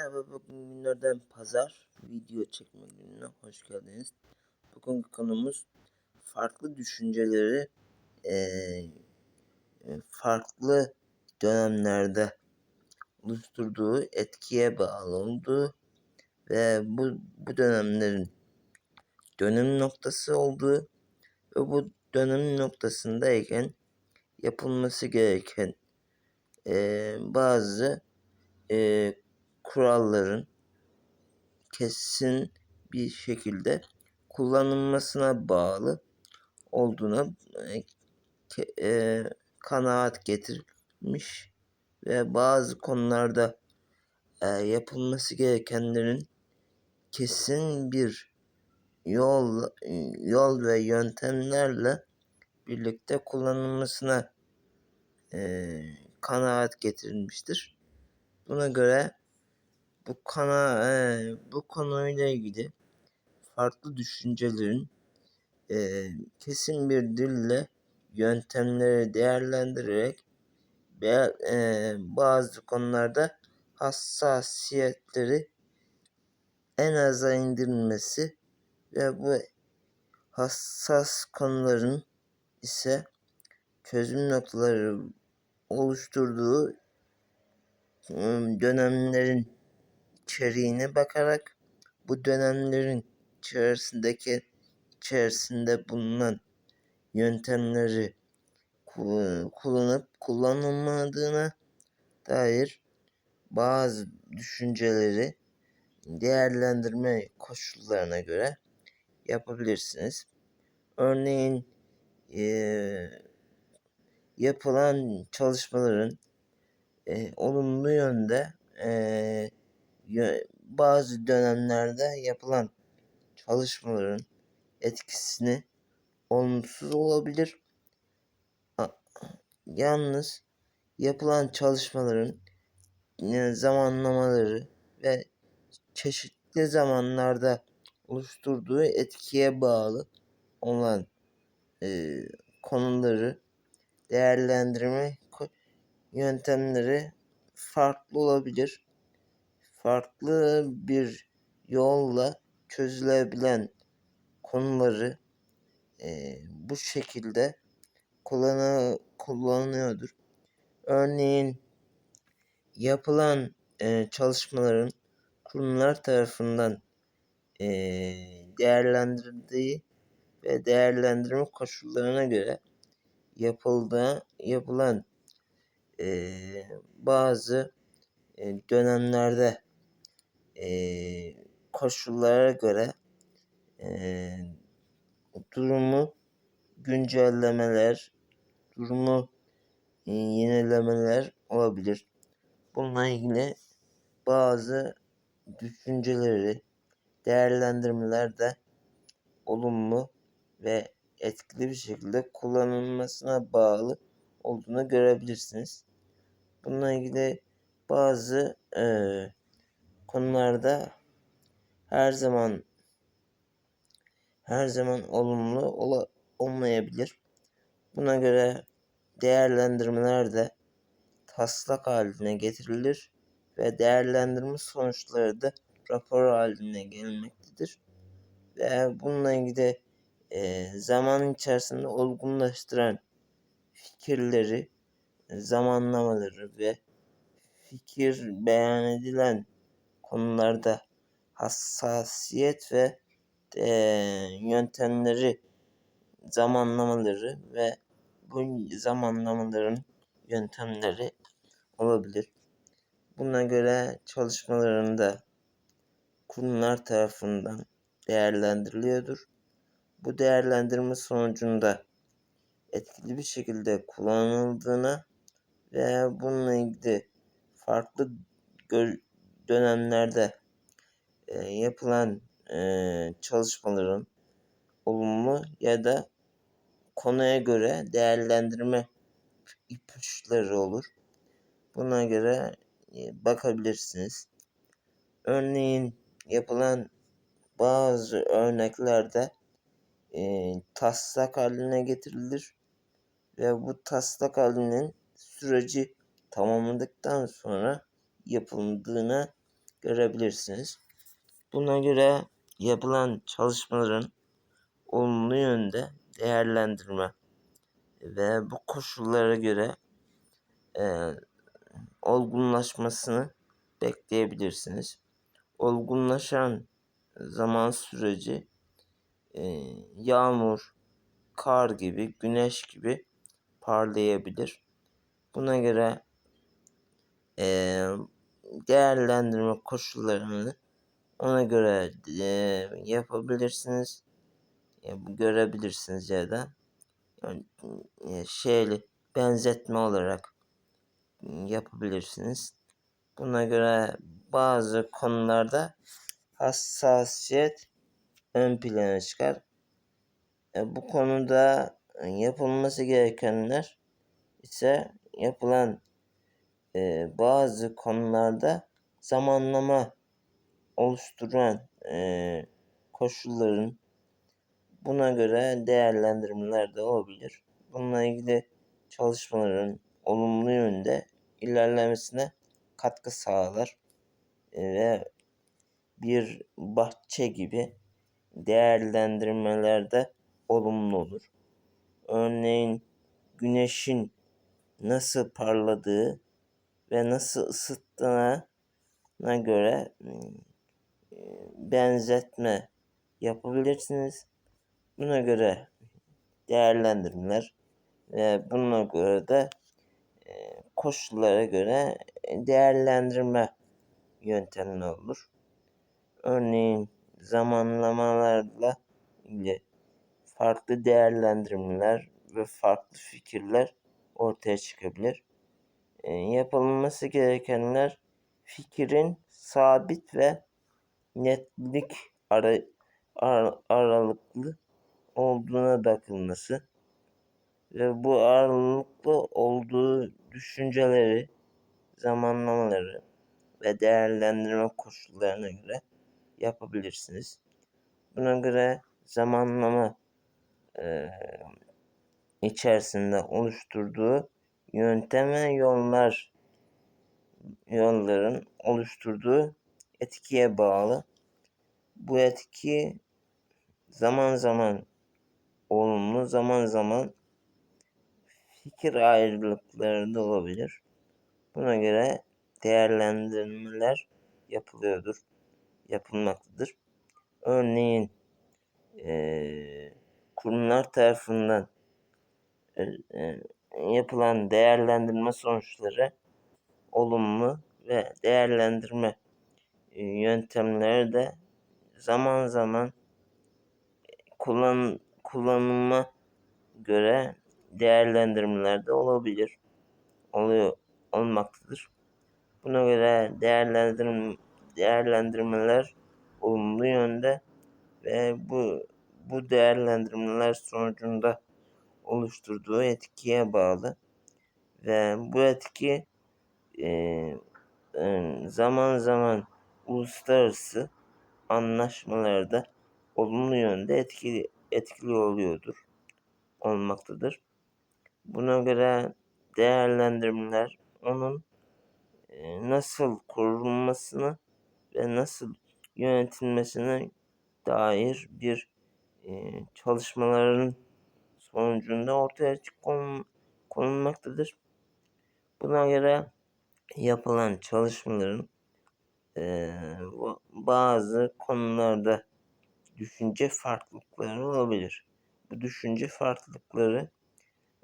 Merhaba bugün günlerden pazar video çekme gününe hoş geldiniz. Bugünkü konumuz farklı düşünceleri eee, farklı dönemlerde oluşturduğu etkiye bağlı olduğu ve bu, bu dönemlerin dönüm noktası olduğu ve bu dönüm noktasındayken yapılması gereken eee, bazı eee kuralların kesin bir şekilde kullanılmasına bağlı olduğuna e, kanaat getirmiş ve bazı konularda e, yapılması gerekenlerin kesin bir yol yol ve yöntemlerle birlikte kullanılmasına e, kanaat getirilmiştir. Buna göre bu kana e, bu konuyla ilgili farklı düşüncelerin e, kesin bir dille yöntemleri değerlendirerek ve e, bazı konularda hassasiyetleri en aza indirilmesi ve bu hassas konuların ise çözüm noktaları oluşturduğu dönemlerin içeriğine bakarak bu dönemlerin içerisindeki içerisinde bulunan yöntemleri kullanıp kullanılmadığına dair bazı düşünceleri değerlendirme koşullarına göre yapabilirsiniz. Örneğin e, yapılan çalışmaların e, olumlu yönde e, bazı dönemlerde yapılan çalışmaların etkisini olumsuz olabilir. Yalnız yapılan çalışmaların zamanlamaları ve çeşitli zamanlarda oluşturduğu etkiye bağlı olan e, konuları değerlendirme yöntemleri farklı olabilir farklı bir yolla çözülebilen konuları e, bu şekilde kullanı, kullanıyordur. Örneğin yapılan e, çalışmaların kurumlar tarafından e, değerlendirildiği ve değerlendirme koşullarına göre yapıldığı yapılan e, bazı e, dönemlerde e, koşullara göre e, durumu güncellemeler, durumu e, yenilemeler olabilir. Bununla ilgili bazı düşünceleri, değerlendirmeler de olumlu ve etkili bir şekilde kullanılmasına bağlı olduğunu görebilirsiniz. Bununla ilgili bazı e, konularda her zaman her zaman olumlu ola, olmayabilir. Buna göre değerlendirmeler de taslak haline getirilir ve değerlendirme sonuçları da rapor haline gelmektedir. Ve bununla ilgili e, zaman içerisinde olgunlaştıran fikirleri, zamanlamaları ve fikir beyan edilen konularda hassasiyet ve e, yöntemleri zamanlamaları ve bu zamanlamaların yöntemleri olabilir. Buna göre çalışmalarında kurumlar tarafından değerlendiriliyordur. Bu değerlendirme sonucunda etkili bir şekilde kullanıldığına ve bununla ilgili farklı dönemlerde e, yapılan e, çalışmaların olumlu ya da konuya göre değerlendirme ipuçları olur. Buna göre e, bakabilirsiniz. Örneğin yapılan bazı örneklerde e, taslak haline getirilir ve bu taslak halinin süreci tamamladıktan sonra yapıldığına görebilirsiniz. Buna göre yapılan çalışmaların olumlu yönde değerlendirme ve bu koşullara göre e, olgunlaşmasını bekleyebilirsiniz. Olgunlaşan zaman süreci e, yağmur, kar gibi, güneş gibi parlayabilir. Buna göre e, değerlendirme koşullarını ona göre e, yapabilirsiniz. E, görebilirsiniz ya da yani, e, şeyli benzetme olarak yapabilirsiniz. Buna göre bazı konularda hassasiyet ön plana çıkar. E, bu konuda yapılması gerekenler ise yapılan e, bazı konularda zamanlama oluşturan e, koşulların buna göre değerlendirmeler de olabilir. Bununla ilgili çalışmaların olumlu yönde ilerlemesine katkı sağlar e, ve bir bahçe gibi değerlendirmelerde olumlu olur. Örneğin güneşin nasıl parladığı ve nasıl ısıttığına göre benzetme yapabilirsiniz. Buna göre değerlendirmeler ve buna göre de koşullara göre değerlendirme yöntemleri olur. Örneğin zamanlamalarla ilgili farklı değerlendirmeler ve farklı fikirler ortaya çıkabilir. E, yapılması gerekenler fikrin sabit ve netlik ara, ar, aralıklı olduğuna bakılması ve bu aralıklı olduğu düşünceleri, zamanlamaları ve değerlendirme koşullarına göre yapabilirsiniz. Buna göre zamanlama e, içerisinde oluşturduğu yöntem ve yollar yolların oluşturduğu etkiye bağlı. Bu etki zaman zaman olumlu, zaman zaman fikir ayrılıkları da olabilir. Buna göre değerlendirmeler yapılıyordur, yapılmaktadır. Örneğin e, kurumlar tarafından e, e, yapılan değerlendirme sonuçları olumlu ve değerlendirme e, yöntemleri de zaman zaman kullan kullanıma göre değerlendirmeler de olabilir. Oluyor olmaktadır. Buna göre değerlendirim değerlendirmeler olumlu yönde ve bu bu değerlendirmeler sonucunda oluşturduğu etkiye bağlı ve bu etki e, zaman zaman uluslararası anlaşmalarda olumlu yönde etkili etkili oluyordur olmaktadır. Buna göre değerlendirmeler onun e, nasıl kurulmasını ve nasıl yönetilmesine dair bir e, çalışmaların sonucunda ortaya konul, konulmaktadır. Buna göre yapılan çalışmaların e, bazı konularda düşünce farklılıkları olabilir. Bu düşünce farklılıkları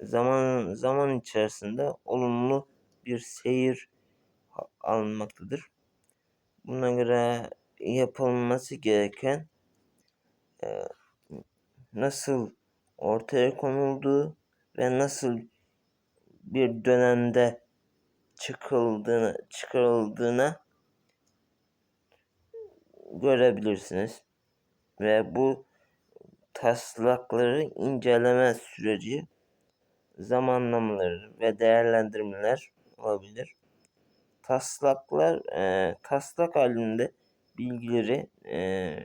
zaman zaman içerisinde olumlu bir seyir alınmaktadır. Buna göre yapılması gereken e, nasıl ortaya konulduğu ve nasıl bir dönemde çıkıldığını, çıkarıldığına görebilirsiniz. Ve bu taslakları inceleme süreci zamanlamaları ve değerlendirmeler olabilir. Taslaklar e, taslak halinde bilgileri e,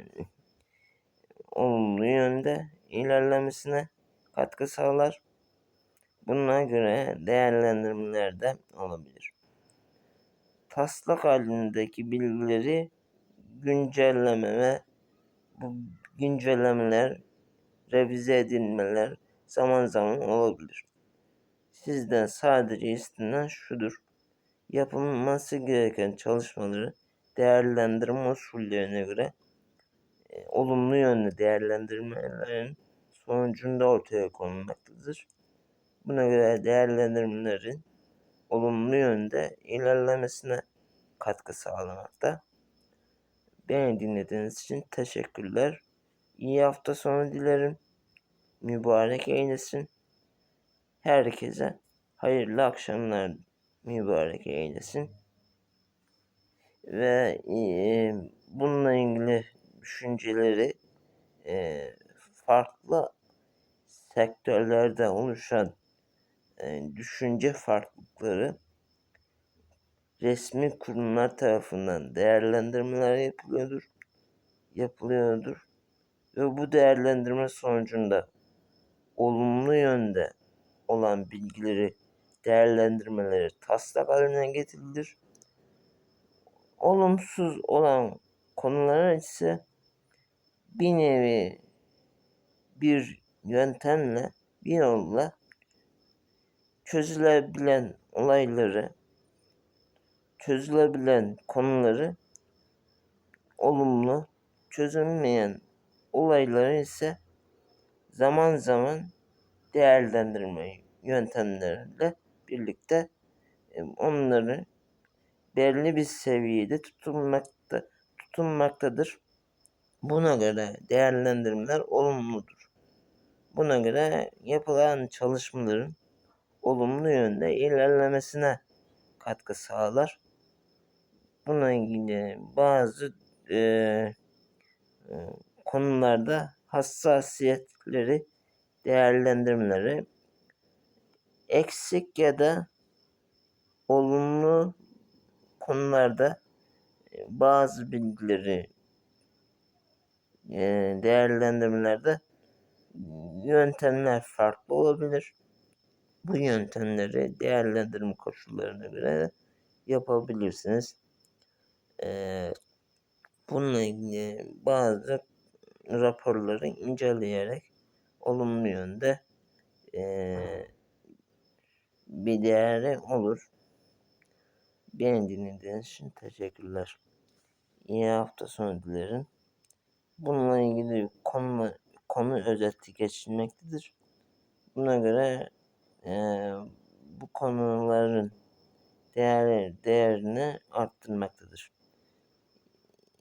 olumlu yönde ilerlemesine katkı sağlar. Buna göre değerlendirmeler de olabilir. taslak halindeki bilgileri güncelleme ve bu güncellemeler, revize edilmeler zaman zaman olabilir. Sizden sadece istenen şudur. Yapılması gereken çalışmaları değerlendirme usullerine göre olumlu yönde değerlendirmelerin sonucunda ortaya konulmaktadır. Buna göre değerlendirmelerin olumlu yönde ilerlemesine katkı sağlamakta. Beni dinlediğiniz için teşekkürler. İyi hafta sonu dilerim. Mübarek eylesin. Herkese hayırlı akşamlar mübarek eylesin. Ve e, bununla ilgili düşünceleri e, farklı sektörlerde oluşan e, düşünce farklılıkları resmi kurumlar tarafından değerlendirmeler yapılıyordur. Yapılıyordur. Ve bu değerlendirme sonucunda olumlu yönde olan bilgileri değerlendirmeleri taslak haline getirilir. Olumsuz olan konulara ise bir nevi bir yöntemle bir yolla çözülebilen olayları çözülebilen konuları olumlu çözülmeyen olayları ise zaman zaman değerlendirme yöntemleriyle birlikte e, onları belli bir seviyede tutulmakta tutunmaktadır. Buna göre değerlendirmeler olumludur. Buna göre yapılan çalışmaların olumlu yönde ilerlemesine katkı sağlar. Buna ilgili bazı e, e, konularda hassasiyetleri, değerlendirmeleri eksik ya da olumlu konularda e, bazı bilgileri değerlendirmelerde yöntemler farklı olabilir. Bu yöntemleri değerlendirme koşullarına göre yapabilirsiniz. Bununla ilgili bazı raporları inceleyerek olumlu yönde bir değeri olur. Beni dinlediğiniz için teşekkürler. İyi hafta sonu dilerim. Bununla ilgili konu konu özeti geçilmektedir. Buna göre e, bu konuların değer, değerini arttırmaktadır.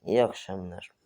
İyi akşamlar.